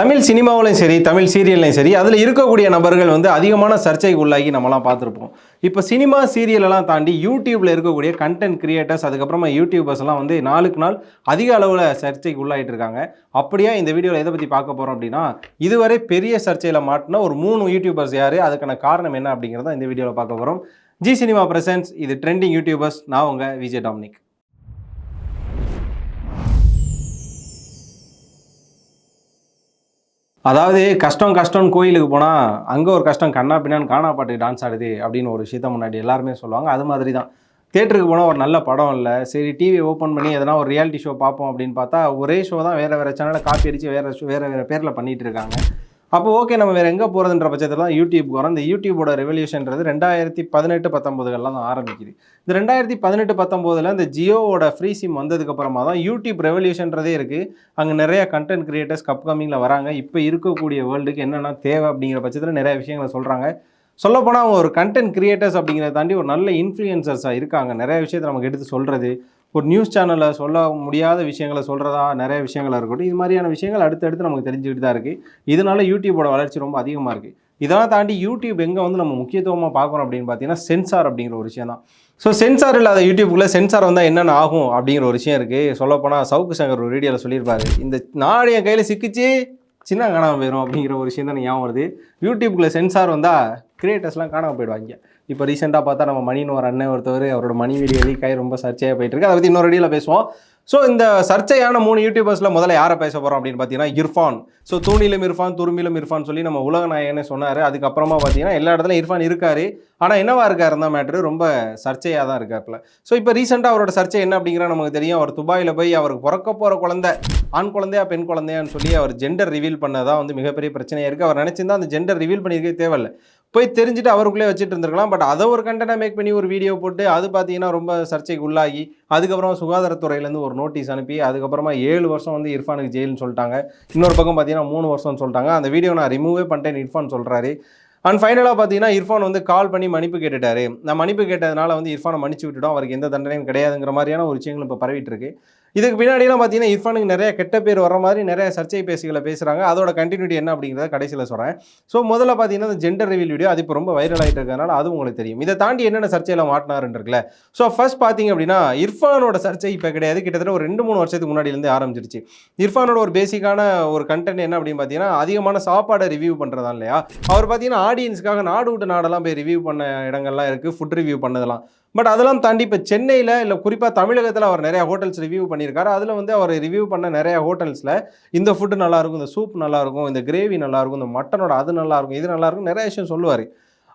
தமிழ் சினிமாவிலையும் சரி தமிழ் சீரியல்லையும் சரி அதில் இருக்கக்கூடிய நபர்கள் வந்து அதிகமான சர்ச்சைக்கு உள்ளாகி நம்மலாம் பார்த்துருப்போம். இப்போ சினிமா சீரியலெல்லாம் தாண்டி யூடியூப்பில் இருக்கக்கூடிய கண்டென்ட் கிரியேட்டர்ஸ் அதுக்கப்புறமா யூடியூபர்ஸ் எல்லாம் வந்து நாளுக்கு நாள் அதிக அளவில் சர்ச்சைக்கு உள்ளாகிட்டு இருக்காங்க. அப்படியே இந்த வீடியோவில் எதை பற்றி பார்க்க போகிறோம் அப்படின்னா இதுவரை பெரிய சர்ச்சையில் மாட்டினா ஒரு மூணு யூடியூபர்ஸ் யார் அதுக்கான காரணம் என்ன அப்படிங்கிறத இந்த வீடியோவில் பார்க்க போகிறோம் ஜி சினிமா பிரசன்ஸ் இது ட்ரெண்டிங் யூடியூபர்ஸ் நான் உங்கள் விஜய் டாமினிக். அதாவது கஷ்டம் கஷ்டம்னு கோயிலுக்கு போனால் அங்கே ஒரு கஷ்டம் கண்ணா பின்னான்னு காணா பாட்டுக்கு டான்ஸ் ஆடுது அப்படின்னு ஒரு விஷயத்த முன்னாடி எல்லாருமே சொல்லுவாங்க. அது மாதிரி தான் தேட்டருக்கு போனால் ஒரு நல்ல படம் இல்லை. சரி டிவி ஓப்பன் பண்ணி எதனா ஒரு ரியாலிட்டி ஷோ பார்ப்போம் அப்படின்னு பார்த்தா ஒரே ஷோ தான் வேறு வேறு சேனலை காப்பி அடித்து வேறு ஷோ வேறு வேறு பேரில் பண்ணிகிட்டு இருக்காங்க. அப்போ ஓகே நம்ம வேறு எங்கே போகிறதுன்ற பட்சத்தில் தான் யூடியூப் வரோம். இந்த யூடியூபோட ரெவல்யூஷன்றது ரெண்டாயிரத்தி பதினெட்டு பத்தொம்போதுகள்லாம் தான் ஆரம்பிக்குது. இந்த ரெண்டாயிரத்தி பதினெட்டு பத்தொம்போதில் இந்த ஜியோவோட ஃப்ரீ சிம் வந்ததுக்கப்புறமா தான் யூடியூப் ரெவல்யூஷன்றதே இருக்குது அங்கே நிறையா கண்டென்ட் கிரியேட்டர்ஸ் அப்கமிங்கில் வராங்க. இப்போ இருக்கக்கூடிய வேர்ல்டுக்கு என்னென்ன தேவை அப்படிங்கிற பட்சத்தில் நிறைய விஷயங்களை சொல்கிறாங்க சொல்லப்போனால் அவங்க ஒரு கண்டென்ட் கிரியேட்டர்ஸ் அப்படிங்கிறத தாண்டி ஒரு நல்ல இன்ஃப்ளூயன்சர்ஸாக இருக்காங்க. நிறைய விஷயத்தை நமக்கு எடுத்து சொல்கிறது ஒரு நியூஸ் சேனலில் சொல்ல முடியாத விஷயங்களை சொல்கிறதா நிறைய விஷயங்கள் இருக்கட்டும். இது மாதிரியான விஷயங்கள் அடுத்தடுத்து நமக்கு தெரிஞ்சுக்கிட்டு தான் இருக்குது இதனால யூடியூபோட வளர்ச்சி ரொம்ப அதிகமாக இருக்குது இதெல்லாம் தாண்டி யூடியூப் எங்கே வந்து நம்ம முக்கியத்துவமாக பார்க்குறோம் அப்படின்னு பார்த்தீங்கன்னா சென்சார் அப்படிங்கிற ஒரு விஷயம் தான். ஸோ சென்சார் இல்லாத யூடியூப்புக்குள்ளே சென்சார் வந்தால் என்னென்ன ஆகும் அப்படிங்கிற ஒரு விஷயம் இருக்குது சொல்லப்போனால் சவுக்கு சங்கர் ஒரு வீடியோவில் சொல்லியிருப்பாரு. இந்த நாடு என் கையில் சிக்கிச்சு சின்ன காணாமல் போயிடும் அப்படிங்கிற ஒரு விஷயம் தான் ஞாபகம் வருது. யூடியூப்குள்ளே சென்சார் வந்தால் கிரியேட்டர்ஸ்லாம் காணாமல் போயிடுவாங்க. இப்போ ரீசெண்டாக பார்த்தா நம்ம மணின்னு ஒரு அண்ணன் ஒருத்தவர் அவரோட மணி வீடியோ லீக் ஆகி ரொம்ப சர்ச்சையாக போயிட்டு இருக்கு. அதை பற்றி இன்னொரு அடியில் பேசுவோம். ஸோ இந்த சர்ச்சையான மூணு யூடியூபர்ஸில் முதல்ல யாரை பேச போகிறோம் அப்படின்னு பார்த்தீங்கன்னா இர்ஃபான். ஸோ தூணிலும் இர்ஃபான் துருமிலும் இர்ஃபான் சொல்லி நம்ம உலக நாயகனே சொன்னார். அதுக்கப்புறமா பார்த்தீங்கன்னா எல்லா இடத்துலையும் இர்ஃபான் இருக்கார். ஆனால் என்னவா இருக்கார் இருந்தால் மேட்ரு ரொம்ப சர்ச்சையாக தான் இருக்காப்புல ஸோ இப்போ ரீசெண்டாக அவரோட சர்ச்சை என்ன அப்படிங்கிற நமக்கு தெரியும். அவர் துபாயில் போய் அவருக்கு பிறக்க போகிற குழந்தை ஆண் குழந்தையா பெண் குழந்தையான்னு சொல்லி அவர் ஜெண்டர் ரிவீல் பண்ணதான் வந்து மிகப்பெரிய பிரச்சனையாக இருக்குது அவர் நினச்சிருந்தா அந்த ஜெண்டர் ரிவீல் பண்ணியிருக்கே தேவையில்லை. போய் தெரிஞ்சுட்டு அவருக்குள்ளே வச்சுட்டு இருந்திருக்கலாம். பட் அதை ஒரு கண்டென்ட்டாக மேக் பண்ணி ஒரு வீடியோ போட்டு அது பார்த்தீங்கன்னா ரொம்ப சர்ச்சைக்கு உள்ளாகி அதுக்கப்புறம் சுகாதாரத்துறையிலேருந்து ஒரு நோட்டீஸ் அனுப்பி அதுக்கப்புறமா ஏழு வருஷம் வந்து இர்ஃபானுக்கு ஜெயில்னு சொல்லிட்டாங்க. இன்னொரு பக்கம் பார்த்தீங்கன்னா மூணு வருஷம்னு சொல்லிட்டாங்க. அந்த வீடியோ நான் ரிமூவே பண்ணிட்டேன் இர்ஃபான் சொல்கிறாரு அண்ட் ஃபைனலாக பார்த்தீங்கன்னா இர்ஃபான் வந்து கால் பண்ணி மன்னிப்பு கேட்டுட்டாரு. நான் மன்னிப்பு கேட்டதுனால வந்து இர்ஃபானை மன்னிச்சு விட்டுட்டோம். அவருக்கு எந்த தண்டனையும் கிடையாதுங்கிற மாதிரியான ஒரு விஷயங்கள் இப்போ பரவிட்டு இருக்கு. இதுக்கு பின்னாடியெல்லாம் பார்த்தீங்கன்னா இர்ஃபானுக்கு நிறைய கெட்ட பேர் வர மாதிரி நிறைய சர்ச்சை பேசிகளை பேசுகிறாங்க அதோட கண்டினியூட்டி என்ன அப்படிங்கிறத கடைசியில் சொல்கிறேன் ஸோ முதல்ல பார்த்தீங்கன்னா இந்த ஜெண்டர் ரிவீல் வீடியோ அது இப்போ ரொம்ப வைரல் ஆகிட்டு இருக்கிறதுனால அது உங்களுக்கு தெரியும். இதை தாண்டி என்னென்ன சர்ச்சையில் மாட்டினாருன்னு இருக்குல்ல. ஸோ ஃபர்ஸ்ட் பார்த்தீங்க அப்படின்னா இர்ஃபானோட சர்ச்சை இப்போ கிடையாது. கிட்டத்தட்ட ஒரு ரெண்டு மூணு வருஷத்துக்கு முன்னாடிலேருந்து ஆரம்பிச்சிருச்சு. இர்ஃபானோட ஒரு பேசிக்கான ஒரு கண்டென்ட் என்ன அப்படின்னு பார்த்தீங்கன்னா அதிகமான சாப்பாடை ரிவ்யூ பண்ணுறதா இல்லையா? அவர் பார்த்தீங்கன்னா ஆடியன்ஸ்க்காக நாடு விட்டு நாடெல்லாம் போய் ரிவ்யூ பண்ண இடங்கள்லாம் இருக்குது ஃபுட் ரிவ்யூ பண்ணதெல்லாம். பட் அதெல்லாம் தாண்டி இப்போ சென்னையில் இல்லை குறிப்பாக தமிழகத்தில் அவர் நிறையா ஹோட்டல்ஸ் ரிவ்யூ பண்ணியிருக்காரு. அதில் வந்து அவர் ரிவ்யூ பண்ண நிறையா ஹோட்டல்ஸில் இந்த ஃபுட்டு நல்லாயிருக்கும் இந்த சூப் நல்லாயிருக்கும் இந்த கிரேவி நல்லாயிருக்கும் இந்த மட்டனோட அது நல்லாயிருக்கும் இது நல்லாயிருக்கும் நிறைய விஷயம் சொல்லுவார்.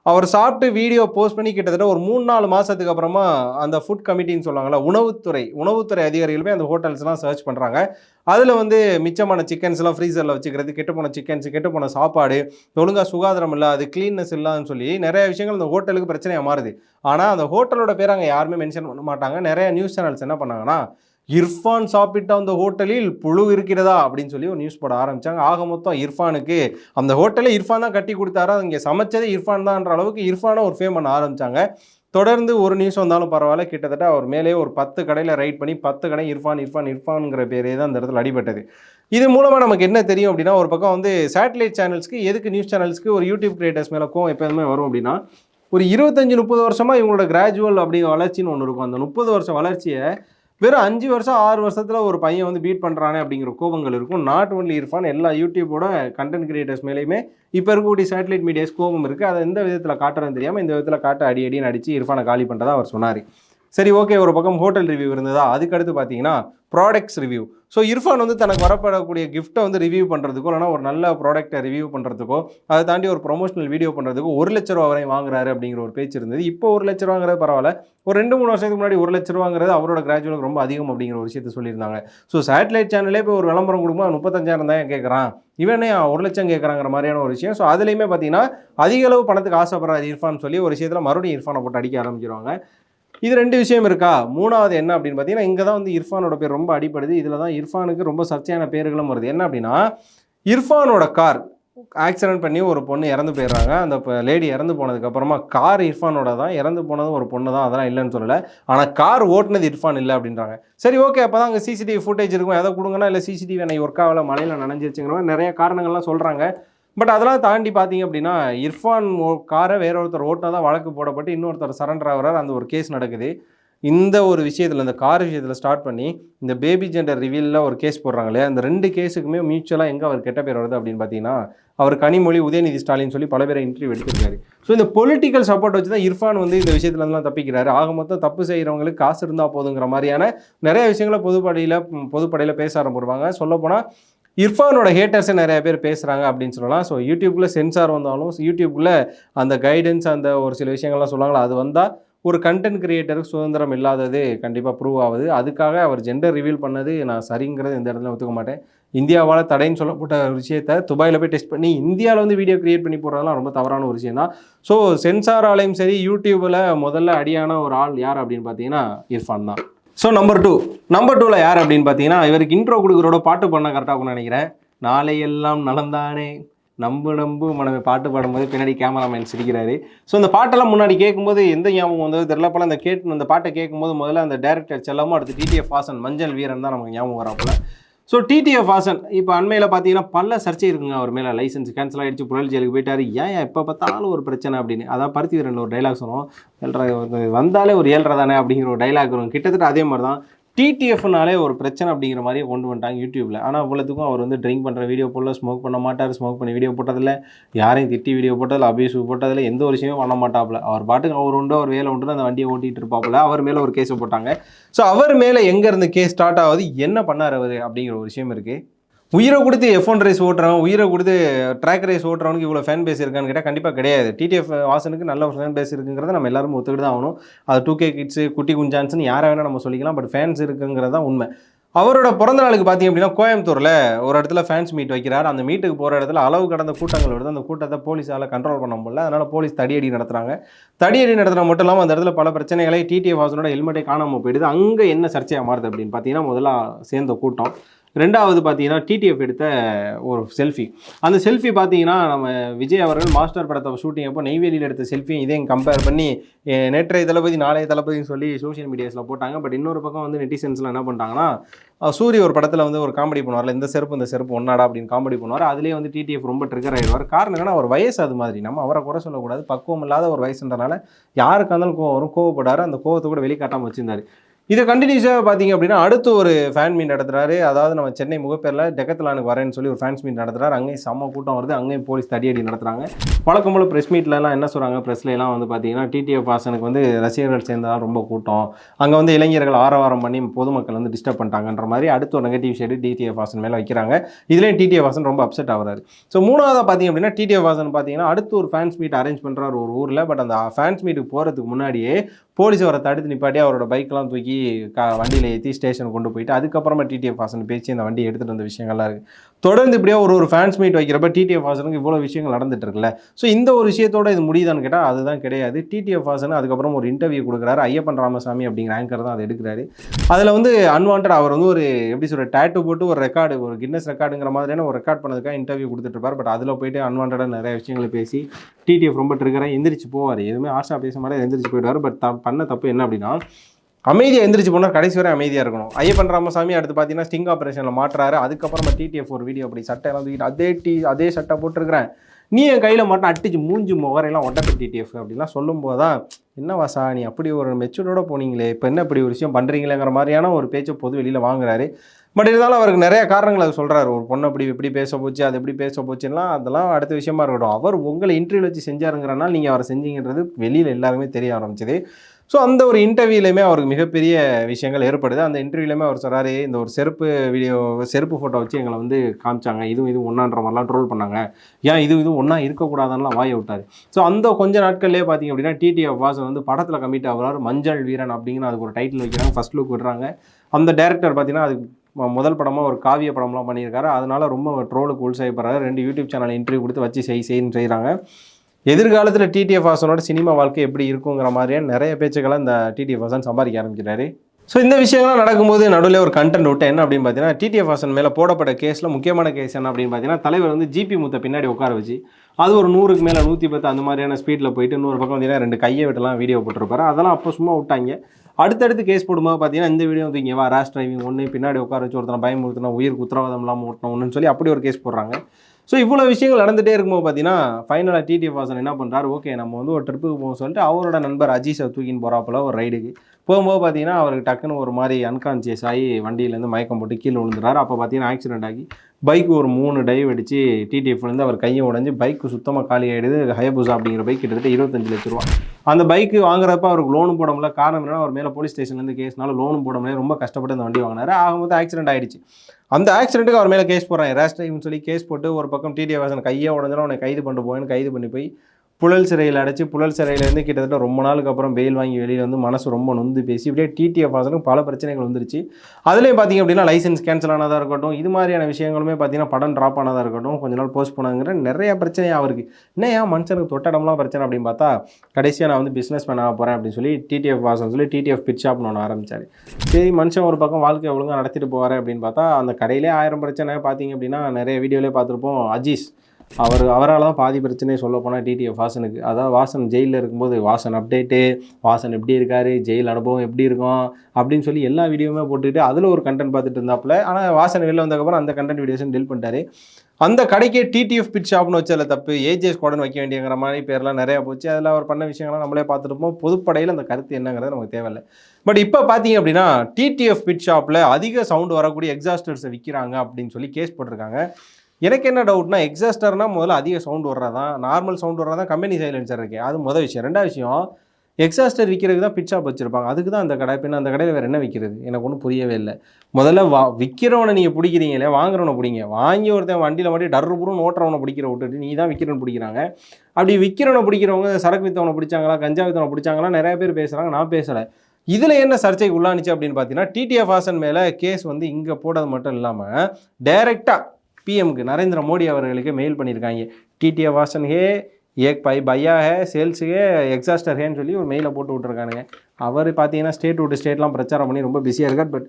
அவர் சாப்பிட்டு வீடியோ போஸ்ட் பண்ணி கிட்டத்தட்ட ஒரு மூணு நாலு மாதத்துக்கு அப்புறமா அந்த ஃபுட் கமிட்டின்னு சொல்லுவாங்களா உணவுத்துறை உணவுத்துறை அதிகாரிகளுமே அந்த ஹோட்டல்ஸ்லாம் சர்ச் பண்ணுறாங்க அதில் வந்து மிச்சமான சிக்கன்ஸ்லாம் ஃப்ரீசரில் வச்சுக்கிறது கெட்டு போன சிக்கன்ஸ் கெட்டு போன சாப்பாடு ஒழுங்காக சுகாதாரம் இல்லை அது க்ளீன்னஸ் இல்லைன்னு சொல்லி நிறைய விஷயங்கள் அந்த ஹோட்டலுக்கு பிரச்சனையாக மாறுது. ஆனால் அந்த ஹோட்டலோட பேர் அங்கே யாருமே மென்ஷன் பண்ண மாட்டாங்க. நிறைய நியூஸ் சேனல்ஸ் என்ன பண்ணாங்கன்னா இர்ஃபான் சாப்பிட்ட அந்த ஹோட்டலில் புழு இருக்கிறதா அப்படின்னு சொல்லி ஒரு நியூஸ் போட ஆரம்பித்தாங்க ஆக மொத்தம் இர்ஃபானுக்கு அந்த ஹோட்டலே இர்ஃபான் தான் கட்டி கொடுத்தாரா? இங்கே சமைச்சதே இர்ஃபான் தான்ன்ற அளவுக்கு இர்ஃபானை ஒரு ஃபேம் பண்ண ஆரம்பித்தாங்க தொடர்ந்து ஒரு நியூஸ் வந்தாலும் பரவாயில்ல. கிட்டத்தட்ட அவர் மேலே ஒரு பத்து கடையில் ரைட் பண்ணி பத்து கடை இர்ஃபான் இர்ஃபான் இர்ஃபான்ங்கிற பேரே தான் அந்த இடத்துல அடிபட்டது. இது மூலமாக நமக்கு என்ன தெரியும் அப்படின்னா ஒரு பக்கம் வந்து சேட்டலைட் சேனல்ஸ்க்கு எதுக்கு நியூஸ் சேனல்ஸ்க்கு ஒரு யூடியூப் கிரியேட்டர்ஸ் மேலே கோவம் எப்போதுமே வரும் அப்படின்னா ஒரு இருபத்தஞ்சி முப்பது வருஷமாக இவங்களோட கிராஜுவல் அப்படி வளர்ச்சின்னு ஒன்று இருக்கும். அந்த முப்பது வருஷம் வளர்ச்சியை வெறும் அஞ்சு வருஷம் ஆறு வருஷத்தில் ஒரு பையன் வந்து பீட் பண்ணுறானே அப்படிங்கிற கோபங்கள் இருக்கும். நாட் ஒன்லி இர்ஃபான் எல்லா யூடியூபோட கண்டென்ட் கிரியேட்டர்ஸ் மேலேயுமே இப்போ இருக்கக்கூடிய சேட்டலைட் மீடியாஸ் கோபம் இருக்குது அதை எந்த விதத்தில் காட்டுறதுன்னு தெரியாமல் இந்த விதத்தில் காட்ட அடி அடின்னு அடித்து இர்ஃபானை காலி பண்ணுறதா அவர் சொன்னார். சரி ஓகே ஒரு பக்கம் ஹோட்டல் ரிவ்யூ இருந்ததா? அதுக்கடுத்து பார்த்தீங்கன்னா ப்ராடக்ட்ஸ் ரிவ்யூ ஸோ இர்ஃபான் வந்து தனக்கு வரப்படக்கூடிய கிஃப்ட்டை வந்து ரிவ்யூ பண்ணுறதுக்கோ இல்லைனா ஒரு நல்ல ப்ராடக்ட்டை ரிவ்யூ பண்ணுறதுக்கோ அதை தாண்டி ஒரு ப்ரொமோஷனல் வீடியோ பண்ணுறதுக்கோ ஒரு லட்ச ரூபா வரையும் வாங்குறாரு அப்படிங்கிற ஒரு பேச்சு இருந்தது. இப்போ ஒரு லட்ச ரூபாங்கிறது பரவாயில்ல. ஒரு ரெண்டு மூணு வருஷத்துக்கு முன்னாடி ஒரு லட்ச ரூபாங்கிறது அவரோட கிராஜுவலுக்கு ரொம்ப அதிகம் அப்படிங்கிற ஒரு விஷயத்த சொல்லியிருந்தாங்க. ஸோ சேட்டலைட் சேனலே இப்போ ஒரு விளம்பரம் கொடுக்கும்போது முப்பத்தஞ்சாயிரம் தான் கேட்குறான் இவனே ஒரு லட்சம் கேட்குறாங்கிற மாதிரியான ஒரு விஷயம். ஸோ அதுலேயுமே பார்த்தீங்கன்னா அதிக அளவு பணத்துக்கு ஆசைப்படுறாரு இர்ஃபான் சொல்லி ஒரு விஷயத்தில் மறுபடியும் இர்ஃபானை போட்டு அடிக்க ஆரம்பிச்சிருவாங்க. இது ரெண்டு விஷயம் இருக்கா? மூணாவது என்ன அப்படின்னு பார்த்தீங்கன்னா இங்கே தான் வந்து இர்ஃபானோட பேர் ரொம்ப அடிப்படுது இதில் தான் இர்ஃபானுக்கு ரொம்ப சர்ச்சையான பேர்களும் வருது. என்ன அப்படின்னா இர்ஃபானோட கார் ஆக்சிடென்ட் பண்ணி ஒரு பொண்ணு இறந்து போயிடுறாங்க. அந்த லேடி இறந்து போனதுக்கப்புறமா கார் இர்ஃபானோட தான் இறந்து போனதும் ஒரு பொண்ணு தான். அதெல்லாம் இல்லைன்னு சொல்லலை. ஆனால் கார் ஓட்டுனது இர்ஃபான் இல்லை அப்படின்றாங்க. சரி ஓகே அப்போ தான் அங்கே சிசிடிவி ஃபுட்டேஜ் இருக்கும். எதை கொடுங்கன்னா இல்லை சிசிடிவி என்னை ஒர்க் ஆகல மழையில் நனைஞ்சிருச்சுங்கிற மாதிரி நிறைய காரணங்கள்லாம் சொல்கிறாங்க பட் அதெல்லாம் தாண்டி பார்த்தீங்க அப்படின்னா இர்ஃபான் காரை வேற ஒருத்தர் ஓட்டினா தான் வழக்கு போடப்பட்டு இன்னொருத்தர் சரண்டர் ஆகிறார். அந்த ஒரு கேஸ் நடக்குது. இந்த ஒரு விஷயத்தில் இந்த கார் விஷயத்தில் ஸ்டார்ட் பண்ணி இந்த பேபி ஜெண்டர் ரிவீலில் ஒரு கேஸ் போடுறாங்க இல்லையா? அந்த ரெண்டு கேஸுக்குமே மியூச்சுவலாக எங்கே அவர் கெட்ட பேர் வருது அப்படின்னு பார்த்தீங்கன்னா அவர் கனிமொழி உதயநிதி ஸ்டாலின் சொல்லி பல பேரை இன்டர்வியூ எடுத்திருக்காரு. ஸோ இந்த பொலிட்டிக்கல் சப்போர்ட் வச்சு தான் இர்ஃபான் வந்து இந்த விஷயத்துலலாம் தப்பிக்கிறாரு. ஆக மொத்தம் தப்பு செய்கிறவங்களுக்கு காசு இருந்தால் போதுங்கிற மாதிரியான நிறைய விஷயங்களை பொதுப்படையில் பொதுப்படையில் பேச ஆரம்பிடுவாங்க சொல்லப்போனால் இர்ஃபானோட ஹேட்டர்ஸே நிறைய பேர் பேசுகிறாங்க அப்படின்னு சொல்லலாம். ஸோ யூடியூப்பில் சென்சார் வந்தாலும் யூடியூப்பில் அந்த கைடன்ஸ் அந்த ஒரு சில விஷயங்கள்லாம் சொல்லுவாங்களா அது வந்தால் ஒரு கண்டென்ட் கிரியேட்டருக்கு சுதந்திரம் இல்லாதது கண்டிப்பாக ப்ரூவ் ஆகுது. அதுக்காக அவர் ஜெண்டர் ரிவீல் பண்ணது நான் சரிங்கிறது இந்த இடத்துல ஒத்துக்க மாட்டேன். இந்தியாவால் தடைன்னு சொல்லப்பட்ட ஒரு விஷயத்தை துபாயில் போய் டெஸ்ட் பண்ணி இந்தியாவில் வந்து வீடியோ கிரியேட் பண்ணி போடுறதெல்லாம் ரொம்ப தவறான ஒரு விஷயம் தான் ஸோ சென்சாராலையும் சரி யூடியூப்பில் முதல்ல அடியான ஒரு ஆள் யார் அப்படின்னு பார்த்தீங்கன்னா இர்ஃபான் தான். ஸோ நம்பர் டூ நம்பர் டூவில் யார் அப்படின்னு பார்த்தீங்கன்னா இவருக்கு இன்ட்ரோ கொடுக்குறோட பாட்டு பண்ண கரெக்டாக இருக்கும்னு நினைக்கிறேன். நாளை எல்லாம் நம்பு நம்பு. மனமே பாட்டு பாடும்போது பின்னாடி கேமராமேன் சிரிக்கிறாரு. ஸோ இந்த பாட்டெல்லாம் முன்னாடி கேட்கும்போது எந்த ஞாபகம் வந்தது தெரியல. போல அந்த கேட்டு அந்த பாட்டை கேட்கும்போது முதல்ல அந்த டேரக்டர் செல்லமும் அடுத்து டிடிஎஃப் வாசன் மஞ்சள் வீரன் தான் நமக்கு ஞாபகம் வராப்புல. ஸோ டிடிஎஃப் வாசன் இப்போ அண்மையில் பார்த்தீங்கன்னா பல சர்ச்சை இருக்குங்க அவர் மேலே. லைசன்ஸ் கேன்சல் ஆகிடுச்சு புழல் ஜெயிலுக்கு போயிட்டாரு. ஏன் எப்போ பார்த்தாலும் ஒரு பிரச்சனை அப்படின்னு. அதான் பருத்தி வீரன் ஒரு டைலாக் சொன்னோம். ஏழ்ரை வந்தாலே ஒரு ஏழ்ரை தானே அப்படிங்கிற ஒரு டைலாக் வரும். கிட்டத்தட்ட அதே மாதிரி தான் டிடிஎஃப்னாலே ஒரு பிரச்சனை அப்படிங்கிற மாதிரியே கொண்டு வந்துட்டாங்க யூடியூப்பில் ஆனால் அவ்வளோத்துக்கும் அவர் வந்து ட்ரிங்க் பண்ணுற வீடியோ போடல ஸ்மோக் பண்ண மாட்டார் ஸ்மோக் பண்ணி வீடியோ போட்டதில்ல. யாரையும் திட்டி வீடியோ போட்டதில்ல அபியூஸ் போட்டதில்ல எந்த ஒரு விஷயமும் பண்ண மாட்டாப்புல. அவர் பாட்டுக்கு அவர் உண்டு அவர் வேலை உண்டு அந்த வண்டியை ஓட்டிகிட்டு இருப்பாப்புல. அவர் மேலே ஒரு கேஸை போட்டாங்க. ஸோ அவர் மேலே எங்கேருந்து கேஸ் ஸ்டார்ட் ஆகுது என்ன பண்ணார் அவர் அப்படிங்கிற ஒரு விஷயம் இருக்குது உயிரை கொடுத்து எஃப் ஒன் ரேஸ் ஓட்டுறவன் உயிரை கொடுத்து ட்ராக் ரேஸ் ஓட்டுறவனுக்கு இவ்வளோ ஃபேன் பேஸ் இருக்கான்னு கேட்டால் கண்டிப்பாக கிடையாது. டிடிஎஃப் வாசனுக்கு நல்ல ஃபேன் பேஸ் இருக்குங்கிறத நம்ம எல்லாரும் ஒத்துக்கிட்டு தான் ஆகணும். அது டூ கே கிட்ஸு குட்டி குஞ்சான்ஸ்னு யாரை வேணால் நம்ம சொல்லிக்கலாம் பட் ஃபேன்ஸ் இருக்குங்கிறது தான் உண்மை. அவரோட பிறந்த நாளுக்கு பார்த்தீங்க அப்படின்னா கோயம்புத்தூரில் ஒரு இடத்துல ஃபேன்ஸ் மீட் வைக்கிறார். அந்த மீட்டுக்கு போகிற இடத்துல அளவு கடந்த கூட்டங்கள் வருது. அந்த கூட்டத்தை போலீஸால் கண்ட்ரோல் பண்ண முடியல. அதனால் போலீஸ் தடியடி நடத்துகிறாங்க தடியடி நடத்துகிற மட்டும் இல்லாமல் அந்த இடத்துல பல பிரச்சனைகளை டிடிஎஃப் வாசனோட ஹெல்மெட்டே காணாமல் போயிடுது. அங்கே என்ன சர்ச்சையாக மாறுது அப்படின்னு பார்த்தீங்கன்னா முதல்ல சேர்ந்த கூட்டம். ரெண்டாவது பார்த்தீங்கன்னா டிடிஎஃப் எடுத்த ஒரு செல்ஃபி அந்த செல்ஃபி பார்த்தீங்கன்னா நம்ம விஜய் அவர்கள் மாஸ்டர் படத்தை ஷூட்டிங் அப்போ நெய்வேலியில் எடுத்த செல்ஃபியும் இதையும் கம்பேர் பண்ணி நேற்றைய தளபதி நாளைய தளபதின்னு சொல்லி சோஷியல் மீடியாஸில் போட்டாங்க. பட் இன்னொரு பக்கம் வந்து நெட்டிசன்ஸில் என்ன பண்ணிட்டாங்கன்னா சூரிய ஒரு படத்தில் வந்து ஒரு காமெடி பண்ணுவார்ல இந்த செருப்பு இந்த செருப்பு ஒன்னாடா அப்படின்னு காமெடி பண்ணுவார். அதுலேயே வந்து டிடிஎஃப் ரொம்ப ட்ரிகர் ஆகிடுவார் காரணம் என்னன்னா அவர் வயசு அது மாதிரி. நம்ம அவரை குறை சொல்லக்கூடாது. பக்குவம் இல்லாத ஒரு வயசுன்றனால யாருக்கு இருந்தாலும் கோவம் வரும் கோவப்படாரு அந்த கோவத்தை கூட வெளிக்காட்டாமல் வச்சிருந்தாரு. இதை கண்டினியூஸாக பார்த்தீங்க அப்படின்னா அடுத்து ஒரு ஃபேன் மீட் நடத்துறாரு. அதாவது நம்ம சென்னை முகப்பேரில் டெக்கத்லானுக்கு வரேன்னு சொல்லி ஒரு ஃபேன்ஸ் மீட் நடத்துறாரு. அங்கேயும் செம்ம கூட்டம் வருது. அங்கேயும் போலீஸ் தடியடி நடத்துறாங்க. வழக்கம் போல் ப்ரெஸ் மீட்லலாம் என்ன சொல்கிறாங்க ப்ரெஸ்லாம் வந்து பார்த்தீங்கன்னா டிடிஎஃப் வாசனுக்கு வந்து ரசிகர்கள் சேர்ந்ததால் ரொம்ப கூட்டம். அங்கே வந்து இளைஞர்கள் ஆரவாரம் பண்ணி பொதுமக்கள் வந்து டிஸ்டர்ப் பண்ணிட்டாங்கன்ற மாதிரி அடுத்த ஒரு நெகட்டிவ் ஷேடு டிடிஎஃப் வாசன் மேலே வைக்கிறாங்க. இதுலேயும் டிடிஎஃப் வாசன் ரொம்ப அப்செட் ஆகிறாரு. ஸோ மூணாவதாக பார்த்தீங்க அப்படின்னா டிடிஎஃப் வாசன் பார்த்தீங்கன்னா அடுத்து ஒரு ஃபேன்ஸ் மீட் அரேஞ்ச் பண்ணுறாரு ஒரு ஊரில். பட் அந்த ஃபேன்ஸ் மீட்டுக்கு போகிறதுக்கு முன்னாடியே போலீஸ் அவரை தடுத்து நிப்பாட்டி அவரோட பைக்கெலாம் தூக்கி கா வண்டியில் ஏற்றி ஸ்டேஷன் கொண்டு போயிட்டு அதுக்கப்புறமா டிடிஎஃப் ஹாசன் பேசி அந்த வண்டியை எடுத்துகிட்டு வந்த விஷயங்கள்லாம் இருக்குது தொடர்ந்து இப்படியே ஒரு ஒரு ஃபேன்ஸ் மீட் வைக்கிறப்ப டிடிஎஃப் ஹாசனுக்கு இவ்வளோ விஷயங்கள் நடந்துட்டு இருக்குல்ல? ஸோ இந்த ஒரு விஷயத்தோட இது முடியுதான்னு கேட்டால் அதுதான் கிடையாது. டிடிஎஃப் ஹாசன் அதுக்கப்புறம் ஒரு இன்டர்வியூ கொடுக்குறாரு. ஐயப்பன் ராமசாமி அப்படிங்கிற ஆங்கர் தான் அதை எடுக்கிறாரு. அதில் வந்து அன்வான்ட் அவர் வந்து ஒரு எப்படி சொல்கிற டேட்டு போட்டு ஒரு ரெக்கார்டு ஒரு கின்னஸ் ரெக்கார்டுங்கிற மாதிரியான ஒரு ரெக்கார்ட் பண்ணதுக்காக இன்டர்வியூ கொடுத்துட்டு இருப்பார். பட் அதில் போயிட்டு அன்வான்டாக நிறைய விஷயங்களை பேசி டிடிஎஃப் ரொம்ப ட்ரிகராக எந்திரிச்சு போவார். எதுவுமே ஆர்ஷா பேச மாதிரி எந்திரிச்சு போயிடுவார். பட் பண்ண தப்பு என்ன அப்படின்னா அமைதியாக எந்திரிச்சு போனால் கடைசி வரை அமைதியாக இருக்கணும். ஐயப்பன் ராமசாமி அடுத்து பார்த்தீங்கன்னா ஸ்டிங் ஆப்ரேஷனில் மாட்டுறாரு. அதுக்கப்புறமா டிடிஎஃப் ஒரு வீடியோ அப்படி சட்டை எல்லாம் தூக்கிட்டு அதே டி அதே சட்டை போட்டிருக்கிறேன். நீ என் கையில் மட்டும் அட்டிச்சு மூஞ்சி முகரையெல்லாம் ஒட்டப்ப டிடிஎஃப் அப்படிலாம் சொல்லும்போது தான் என்ன வாசா நீ அப்படி ஒரு மெச்சூர்டோட போனீங்களே இப்போ என்ன இப்படி ஒரு விஷயம் பண்ணுறீங்களேங்கிற மாதிரியான ஒரு பேச்சை பொது வெளியில் வாங்குறாரு. பட் இருந்தாலும் அவருக்கு நிறைய காரணங்கள் அது சொல்கிறாரு ஒரு பொண்ணு அப்படி எப்படி பேச போச்சு அது எப்படி பேச போச்சுன்னா அதெல்லாம் அடுத்த விஷயமா இருக்கட்டும். அவர் உங்களை இன்டர்வியூ வச்சு செஞ்சாருங்கிறனால நீங்கள் அவரை செஞ்சீங்கன்றது வெளியில் எல்லாருமே தெரிய ஆரம்பிச்சது. ஸோ அந்த ஒரு இன்டர்வியூலையுமே அவருக்கு மிகப்பெரிய விஷயங்கள் ஏற்படுது. அந்த இன்டர்வியூலையுமே அவர் சொல்கிறாரு இந்த ஒரு செருப்பு வீடியோ செருப்பு ஃபோட்டோ வச்சு எங்களை வந்து காமிச்சாங்க. இதுவும் இதுவும் ஒன்றான்ற மாதிரிலாம் ட்ரோல் பண்ணாங்க. ஏன் இது இது ஒன்றா இருக்கக்கூடாதுன்னெலாம் வாய விட்டார். ஸோ அந்த கொஞ்ச நாட்கள்லேயே பார்த்தீங்க அப்படின்னா டிடிஎஃப் வாசன் வந்து படத்தில் கமிட் ஆகிறார். மஞ்சள் வீரன் அப்படிங்கிற அதுக்கு ஒரு டைட்டில் வைக்கிறாங்க. ஃபர்ஸ்ட் லுக் விடுறாங்க. அந்த டேரக்டர் பார்த்தீங்கன்னா அது முதல் படமாக ஒரு காவிய படம்லாம் பண்ணியிருக்காரு. அதனால ரொம்ப ட்ரோலுக்கு உள்செய்யப்படுறாரு ரெண்டு யூடியூப் சேனல் இன்டர்வியூ கொடுத்து வச்சு செய் செய்ன்னு செய்கிறாங்க எதிர்காலத்தில் டிடிஎஃப் ஹாசனோட சினிமா வாழ்க்கை எப்படி இருக்குங்கிற மாதிரியான நிறைய பேச்சுக்களை இந்த டிடிஎஃப் ஹாசன் சம்பாதிக்க ஆரம்பிக்கிறாரு. ஸோ இந்த விஷயங்கள்லாம் நடக்கும்போது நடுவில் ஒரு கண்டென்ட் விட்டு என்ன அப்படின்னு பார்த்தீங்கன்னா டிடிஎஃப் ஹாசன் மேலே போடப்பட்ட கேஸில் முக்கியமான கேஸ் என்ன அப்படின்னு பார்த்தீங்கன்னா தலைவர் வந்து ஜிபி மூத்த பின்னாடி உட்கார வச்சு அது ஒரு நூறுக்கு மேலே நூற்றி பத்து அந்த மாதிரியான ஸ்பீடில் போயிட்டு இன்னொரு பக்கம் பார்த்தீங்கன்னா ரெண்டு கையை விட்டுலாம் வீடியோ போட்டிருப்பாரு. அதெல்லாம் அப்போ சும்மா விட்டாங்க. அடுத்தடுத்து கேஸ் போடும்போது பார்த்தீங்கன்னா இந்த வீடியோ வந்து இங்கே வா ரேஷ் டிரைவிங் ஒன்று பின்னாடி உட்கார வச்சு ஒருத்தனை பயமுறுத்தினா உயிருக்கு உத்தரவாதம் இல்லாமல் ஓட்டணும் ஒன்றுன்னு சொல்லி அப்படி ஒரு கேஸ் போடுறாங்க. ஸோ இவ்வளோ விஷயங்கள் நடந்துகிட்டே இருக்கும்போது பார்த்தீங்கன்னா ஃபைனலாக டிடி வாசன் என்ன பண்ணுறாரு ஓகே நம்ம வந்து ஒரு ட்ரிப்புக்கு போவோம் சொல்லிட்டு அவரோட நண்பர் அஜீஷை தூக்கின்னு போகிறாப்புல ஒரு ரைடுக்கு போகும்போது பார்த்தீங்கன்னா அவருக்கு டக்குன்னு ஒரு மாதிரி அன்கான்சியஸ் ஆகி வண்டியிலேருந்து மயக்கம் போட்டு கீழே விழுந்துறாரு. அப்போ பார்த்தீங்கன்னா ஆக்சிடென்ட் ஆகி பைக் ஒரு மூணு டைவ் அடித்து டிடிஎஃப்லேருந்து அவர் கையை உடஞ்சி பைக்கு சுத்தமாக காலி ஆகிடுது ஹயபுசா அப்படிங்கிற பைக் கிட்டத்தட்ட இருபத்தஞ்சு லட்ச ரூபா. அந்த பைக்கு வாங்குறப்ப அவருக்கு லோனும் போட முடியல. காரணம் என்னன்னா அவர் மேலே போலீஸ் ஸ்டேஷன்லேருந்து கேஸ்னால லோனும் போட முடியல. ரொம்ப கஷ்டப்பட்டு அந்த வண்டி வாங்கினார். ஆகும்போது ஆக்சிடென்ட் ஆகிடுச்சு அந்த ஆக்சிடென்ட்டுக்கு அவர் மேலே கேஸ் போடுறாங்க. ரேஷ் டிரைவ்னு சொல்லி கேஸ் போட்டு ஒரு பக்கம் டிடிஎஃப் வாசன் கையை உடஞ்சாலும் அவனை கைது பண்ணிட்டு போயின்னு கைது பண்ணி போய் புழல் சிறையில் அடைச்சி புழல் சிறையிலேருந்து கிட்டத்தட்ட ரொம்ப நாளுக்கு அப்புறம் பெயில் வாங்கி வெளியில் வந்து மனசு ரொம்ப நொந்து பேசி இப்படியே டிடிஎஃப் வாசனுக்கு பல பிரச்சனைகள் வந்துருச்சு. அதுலேயும் பார்த்தீங்க அப்படின்னா லைசன்ஸ் கேன்சல் ஆனதாக இருக்கட்டும் இது மாதிரியான விஷயங்களுமே பார்த்தீங்கன்னா படம் ட்ராப் ஆனதாக இருக்கட்டும் கொஞ்ச நாள் போஸ்ட் பண்ணாங்கிற நிறைய பிரச்சனை அவருக்கு என்ன ஏன் மனுஷனுக்கு தொட்டடம்லாம் பிரச்சனை அப்படின்னு பார்த்தா கடைசியாக நான் வந்து பிஸ்னஸ் பண்ண போகிறேன் அப்படின்னு சொல்லி டிடிஎஃப் வாசன் சொல்லி டிடிஎஃப் பிட் ஷாப்னு ஒன்று ஆரம்பிச்சார். சரி மனுஷன் ஒரு பக்கம் வாழ்க்கை ஒழுங்காக நடத்திட்டு போவார் அப்படின்னு பார்த்தா அந்த கடையிலே ஆயிரம் பிரச்சனை. பார்த்தீங்க அப்படின்னா நிறைய வீடியோவிலே பார்த்துருப்போம். அஜீஸ் அவர் அவரால் தான் பாதி பிரச்சனையே சொல்ல போனால் டிடிஎஃப் வாசனுக்கு. அதாவது வாசன் ஜெயிலில் இருக்கும்போது வாசன் அப்டேட்டு வாசன் எப்படி இருக்காரு ஜெயில் அனுபவம் எப்படி இருக்கும் அப்படின்னு சொல்லி எல்லா வீடியோவுமே போட்டுட்டு அதில் ஒரு கண்டென்ட் பார்த்துட்டு இருந்தாப்புல. ஆனால் வாசன் வெளில வந்ததுக்கப்புறம் அந்த கண்டென்ட் வீடியோஸும் டெல் பண்ணிட்டாரு. அந்த கடைக்கே டிடிஎஃப் பிட் ஷாப்னு வச்சதில் தப்பு. ஏஜே ஸ்குவாடன் வைக்க வேண்டியங்கிற மாதிரி பேர்லாம் நிறையா போச்சு. அதில் அவர் பண்ண விஷயங்கள்லாம் நம்மளே பார்த்துருப்போம் பொதுப்படையில் அந்த கருத்து என்னங்கிறது நமக்கு தேவையில்லை. பட் இப்போ பார்த்தீங்க அப்படின்னா டிடிஎஃப் பிட் ஷாப்பில் அதிக சவுண்டு வரக்கூடிய எக்ஸாஸ்டர்ஸை விற்கிறாங்க அப்படின்னு சொல்லி கேஸ் போட்டிருக்காங்க. எனக்கு என்ன டவுட்னா எக்ஸாஸ்டர்னா முதல்ல அதிக சவுண்ட் வர்றதான் நார்மல் சவுண்ட் வர்றதான் கம்பெனி சைலன்சர் இருக்கு. அது முதல் விஷயம். ரெண்டாவது விஷயம் எக்ஸாஸ்டர் விற்கிறதுக்கு தான் பிட்சாப் வச்சுருப்பாங்க. அதுக்கு தான் அந்த கடை. பின்ன அந்த கடையில் வேறு என்ன விற்கிறது எனக்கு ஒன்றும் புரியவே இல்லை. முதல்ல வா விற்கிறவனை நீங்கள் பிடிக்கிறீங்களே வாங்குறவனை பிடிங்க. வாங்கி ஒருத்தன் வண்டியில் மட்டும் டர்ருபுருன்னு ஓட்டுறவனை பிடிக்கிற விட்டுட்டு நீ தான் விற்கிறவன் பிடிக்கிறாங்க. அப்படி விற்கிறவனை பிடிக்கிறவங்க சரக்கு வித்தவனை பிடிச்சாங்களா? கஞ்சா வித்தவனை பிடிச்சாங்களா? நிறைய பேர் பேசுகிறாங்க நான் பேசலை. இதில் என்ன சர்ச்சைக்கு உள்ளானுச்சு அப்படின்னு பார்த்தீங்கன்னா டிடிஎஃப் ஹாசன் மேலே கேஸ் வந்து இங்கே போடுறது மட்டும் இல்லாமல் டைரெக்டாக பிஎம்க்கு நரேந்திர மோடி அவர்களுக்கு மெயில் பண்ணியிருக்காங்க டிடிஎஃப் வாசன் ஹே ஏக் பை பையா ஹே சேல்ஸுகே எக்ஸாஸ்டர் ஹேன்னு சொல்லி ஒரு மெயிலை போட்டு விட்ருக்கானுங்க அவர் பார்த்தீங்கன்னா ஸ்டேட் விட்டு ஸ்டேட்லாம் பிரச்சாரம் பண்ணி ரொம்ப பிஸியாக இருக்கார். பட்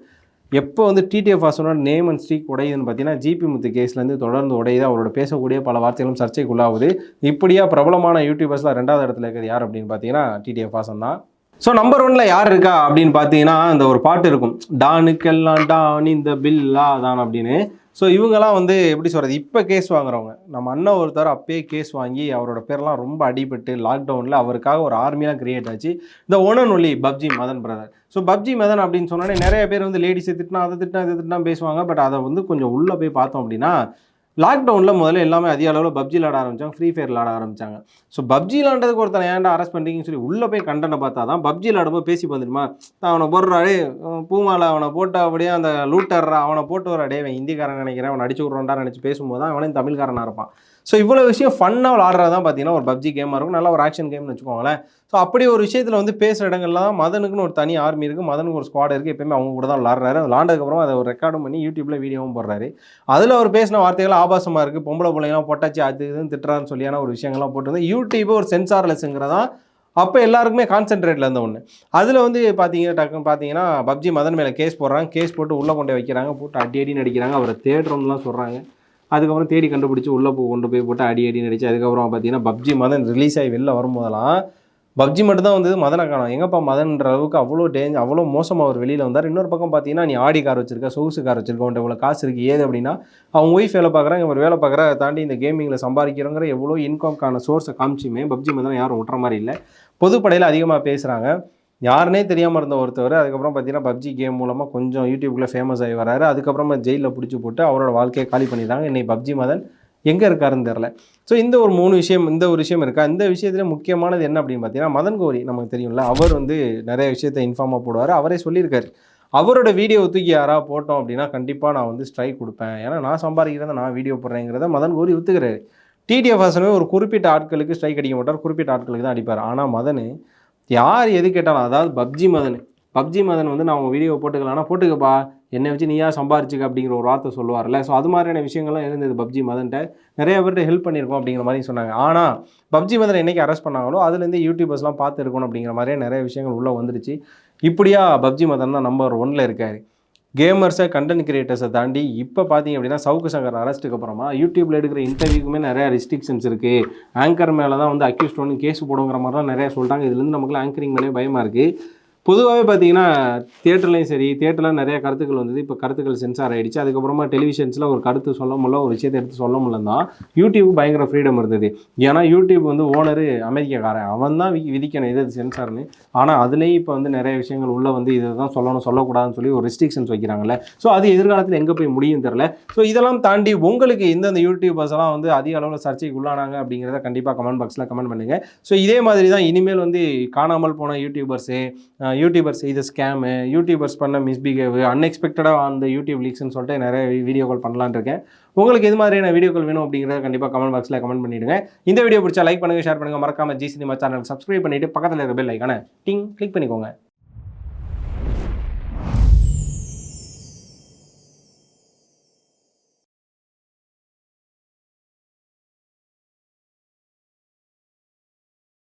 எப்போ வந்து டிடிஎஃப் வாசனோட நேம் அண்ட் ஸ்ட்ரீக் உடையுதுன்னு பார்த்தீங்கன்னா ஜிபி முத்து கேஸ்லேருந்து தொடர்ந்து உடையுது. அவரோட பேசக்கூடிய பல வார்த்தைகளும் சர்ச்சைக்குள்ளாகுது. இப்படியா பிரபலமான யூடியூபர்ஸில் ரெண்டாவது இடத்துல இருக்கிறது யார் அப்படின்னு பார்த்தீங்கன்னா டிடிஎஃப் வாசன் தான். ஸோ நம்பர் ஒன்ல யார் இருக்கா அப்படின்னு பார்த்தீங்கன்னா அந்த ஒரு பாட்டு இருக்கும். டானுக்கெல்லாம் டான் இந்த பில்லா தான் அப்படின்னு. ஸோ இவங்கெல்லாம் வந்து எப்படி சொல்கிறது இப்போ கேஸ் வாங்குறவங்க. நம்ம அண்ணன் ஒருத்தர் அப்பயே கேஸ் வாங்கி அவரோட பேர்லாம் ரொம்ப அடிபட்டு லாக்டவுனில் அவருக்காக ஒரு ஆர்மியாக கிரியேட் ஆச்சு. இந்த ஒன் ஒலி PUBG Madan brother so PUBG Madan அப்படின்னு சொன்னோன்னே நிறைய பேர் வந்து லேடிஸை திட்டினா அதை திட்டினா இதை திட்டினா பேசுவாங்க. பட் அதை வந்து கொஞ்சம் உள்ளே போய் பார்த்தோம் அப்படின்னா லாக்டவுனில் முதல்ல எல்லாமே அதிக அளவில் பப்ஜி விளாட ஆரம்பித்தாங்க ஃப்ரீ ஃபயர் விளாட ஆரம்பிச்சாங்க ஸோ பப்ஜி விளாண்டதுக்கு ஒருத்தனை ஏன்டா அரெஸ்ட் பண்ணுறீங்கன்னு சொல்லி உள்ளே போய் கண்டனை பார்த்தா தான் பப்ஜி விளாடும்போது பேசி வந்துடுமா அவனை போடுறாடே பூமால அவனை போட்டு அப்படியே அந்த லூட்டர்றா அவனை போட்டு வர டே அவன் நினைக்கிறேன் அவனை அடிச்சு விட்றான்டா நினச்சி பேசும்போது தான் அவனையும் தமிழ்காரனாக இருப்பான். ஸோ இவ்வளோ விஷயம் ஃபன்னாக விளாட்றது தான் பார்த்தீங்கன்னா ஒரு பப்ஜி கேமாக இருக்கும். நல்லா ஒரு ஆக்ஷன் கேம்னு வச்சுக்கோங்களேன். ஸோ அப்படி ஒரு விஷயத்தில் வந்து பேசுகிற இடங்கள்ல தான் மதனுக்குன்னு ஒரு தனி ஆர்மி இருக்குது மதனுக்கு ஒரு ஸ்குவாட் இருக்குது எப்பயுமே அவங்க கூட தான் விளாட்றாரு விளாண்டதுக்கப்புறம் அதை ஒரு ரெக்கார்டும் பண்ணி யூடியூப்பில் வீடியோவும் போடுறாரு. அதில் அவர் பேசின வார்த்தைகள் ஆபாசமாக இருக்குது பொம்பளை பிள்ளைங்களாம் பொட்டாச்சு அது இதுன்னு திட்டுறான்னு சொல்லியான ஒரு விஷயங்கள்லாம் போட்டு யூடியூப் ஒரு சென்சார்லெஸ்ங்கிறதா அப்போ எல்லாருக்குமே கான்சென்ட்ரேட்டில் இருந்த ஒன்று அதில் வந்து பார்த்தீங்க டக்குன்னு பார்த்தீங்கன்னா பப்ஜி மதன் மேலே கேஸ் போடுறாங்க. கேஸ் போட்டு உள்ளே கொண்டு வைக்கிறாங்க. போட்டு அடி அடி நடிக்கிறாங்க அவரை தேடுறோம்லாம் சொல்கிறாங்க அதுக்கப்புறம் தேடி கண்டுபிடிச்சி உள்ளே போ கொண்டு போய் போட்டு அடி அடி நடிச்சு அதுக்கப்புறம் பார்த்தீங்கன்னா பப்ஜி மதன் ரிலீஸ் ஆகி வெளில வரும்போதெல்லாம் பப்ஜி மட்டும் தான் வந்து மதனை காணும். எங்கப்பா மதன்ற அளவுக்கு அவ்வளோ டேஞ்ச் அவ்வளோ மோசமாக அவர் வெளியில் வந்தார். இன்னொரு பக்கம் பார்த்தீங்கன்னா நீ ஆடி கார் வச்சிருக்க சொகுசு கார் வச்சிருக்க உன்ட்ட இவ்வளோ காசு இருக்குது ஏது அப்படின்னா அவங்க ஒய்ஃப் வேலை பார்க்குறாங்க இவர் வேலை பார்க்குற தாண்டி இந்த கேமிங்கில் சம்பாதிக்கிறோங்கிற எவ்வளோ இன்கம்க்கான சோர்ஸை காமிச்சுமே பப்ஜி மதனை யாரும் விட்டுற மாதிரி இல்லை. பொதுப்படையில் அதிகமாக பேசுகிறாங்க யாருனே தெரியாமல் இருந்த ஒருத்தவர். அதுக்கப்புறம் பார்த்தீங்கன்னா பப்ஜி கேம் மூலமாக கொஞ்சம் யூடியூப்பில் ஃபேமஸ் ஆகி வராரு. அதுக்கப்புறமா ஜெயிலில் பிடிச்சி போட்டு அவரோட வாழ்க்கையை காலி பண்ணிடுறாங்க இன்னைக்கு பப்ஜி மதன் எங்கே இருக்காருன்னு தெரில ஸோ இந்த ஒரு மூணு விஷயம் இந்த ஒரு விஷயம் இருக்கா? இந்த விஷயத்தில் முக்கியமானது என்ன அப்படின்னு பார்த்தீங்கன்னா மதன் கோரி நமக்கு தெரியும்ல அவர் வந்து நிறைய விஷயத்தை இன்ஃபார்மாக போடுவார். அவரே சொல்லியிருக்காரு. அவரோட வீடியோ தூக்கி யாராக போட்டோம் அப்படின்னா கண்டிப்பாக நான் வந்து ஸ்ட்ரைக் கொடுப்பேன். ஏன்னா நான் சம்பாதிக்கிறத நான் வீடியோ போடுறேங்கிறத மதன் கோரி ஒத்துக்கிறாரு. டிடிஎஃப் ஹாசனே ஒரு குறிப்பிட்ட ஆட்களுக்கு ஸ்ட்ரைக் அடிக்க மாட்டார். குறிப்பிட்ட ஆட்களுக்கு தான் அடிப்பார். ஆனால் மதன் யார் எது கேட்டாலும் அதாவது பப்ஜி மதன் பப்ஜி மதன் வந்து நான் உங்கள் வீடியோ போட்டுக்கலாம்னா போட்டுக்கப்பா. என்னை வச்சு நீயா சம்பாரிச்சுக்க அப்படிங்கிற ஒரு வார்த்தை சொல்லுவார்ல. ஸோ அது மாதிரியான விஷயங்கள்லாம் இருந்தது பப்ஜி மதன்ட்ட. நிறைய பேர்கிட்ட ஹெல்ப் பண்ணியிருக்கோம் அப்படிங்கிற மாதிரி சொன்னாங்க. ஆனால் பப்ஜி மதன் என்னைக்கு அரெஸ்ட் பண்ணாங்களோ அதுலேருந்து யூடியூபர்ஸ்லாம் பார்த்து இருக்கணும் அப்படிங்கிற மாதிரியே நிறைய விஷயங்கள் உள்ளே வந்துருச்சு. இப்படியா பப்ஜி மதன் தான் நம்பர் ஒன்னில் இருக்காரு. கேமர்ஸை கண்டென்ட் கிரியேட்டர்ஸை தாண்டி இப்போ பார்த்தீங்க அப்படின்னா சவுக்கு சங்கர் அரெஸ்ட்டுக்கு அப்புறமா யூடியூப்பில் எடுக்கிற இன்டர்வியூக்குமே நிறையா ரெஸ்ட்ரிக்ஷன்ஸ் இருக்குது ஆங்கர் மேலே தான் வந்து அக்யூஸ்ட் ஒன்று கேஸ் போடுங்கிற மாதிரிலாம் நிறையா சொல்லிட்டாங்க இதுலேருந்து நமக்குலாம் ஆங்கரிங் மேலே பயமாக இருக்குது பொதுவாகவே பார்த்தீங்கன்னா தியேட்டர்லையும் சரி தேட்டரில் நிறைய கருத்துக்கள் வந்தது. இப்போ கருத்துக்கள் சென்சார் ஆயிடுச்சு. அதுக்கப்புறமா டெலிவிஷன்ஸில் ஒரு கருத்து சொல்ல முடியல ஒரு விஷயத்தை எடுத்து சொல்ல முடியல தான் யூடியூப் பயங்கர ஃப்ரீடம் இருந்தது. ஏன்னா யூடியூப் வந்து ஓனரு அமெரிக்காக்காரன். அவன் தான் வி விதிக்கணும் எது சென்சார்னு ஆனால் அதுலேயும் இப்போ வந்து நிறைய விஷயங்கள் உள்ளே வந்து இதை தான் சொல்லணும் சொல்லக்கூடாதுன்னு சொல்லி ஒரு ரெஸ்ட்ரிக்ஷன்ஸ் வைக்கிறாங்கல்ல. ஸோ அது எதிர்காலத்தில் எங்கே போய் முடியும் தெரில ஸோ இதெல்லாம் தாண்டி உங்களுக்கு இந்தந்த யூடியூபர்ஸ் எல்லாம் வந்து அதிக அளவில் சர்ச்சைக்கு உள்ளானாங்க அப்படிங்கிறத கண்டிப்பாக கமெண்ட் பாக்ஸில் கமெண்ட் பண்ணுங்கள் ஸோ இதே மாதிரி தான் இனிமேல் வந்து காணாமல் போன யூடியூபர்ஸு யூடியூபர்ஸ் இது ஸ்கேமு யூடியூபர்ஸ் பண்ண மிஸ்பிஹேவ் அன்எக்ஸ்பெக்டடாக அந்த யூடியூப் லீக்ஸ்னு சொல்லிட்டு நிறைய வீடியோ கால் பண்ணலான்னு இருக்கேன். உங்களுக்கு இது மாதிரியான வீடியோ கால் வேணும் அப்படிங்கிறத கண்டிப்பாக கமெண்ட் பாக்ஸில் கமெண்ட் பண்ணிவிடுங்க இந்த வீடியோ பிடிச்சா லைக் பண்ணுங்கள் ஷேர் பண்ணுங்கள் மறக்காம ஜி சினிமா சேனல் சப்ஸ்கிரைப் பண்ணிவிட்டு பக்கத்தில் இருக்க பெல் ஐக்கான டிங் கிளிக் பண்ணிக்கோங்க.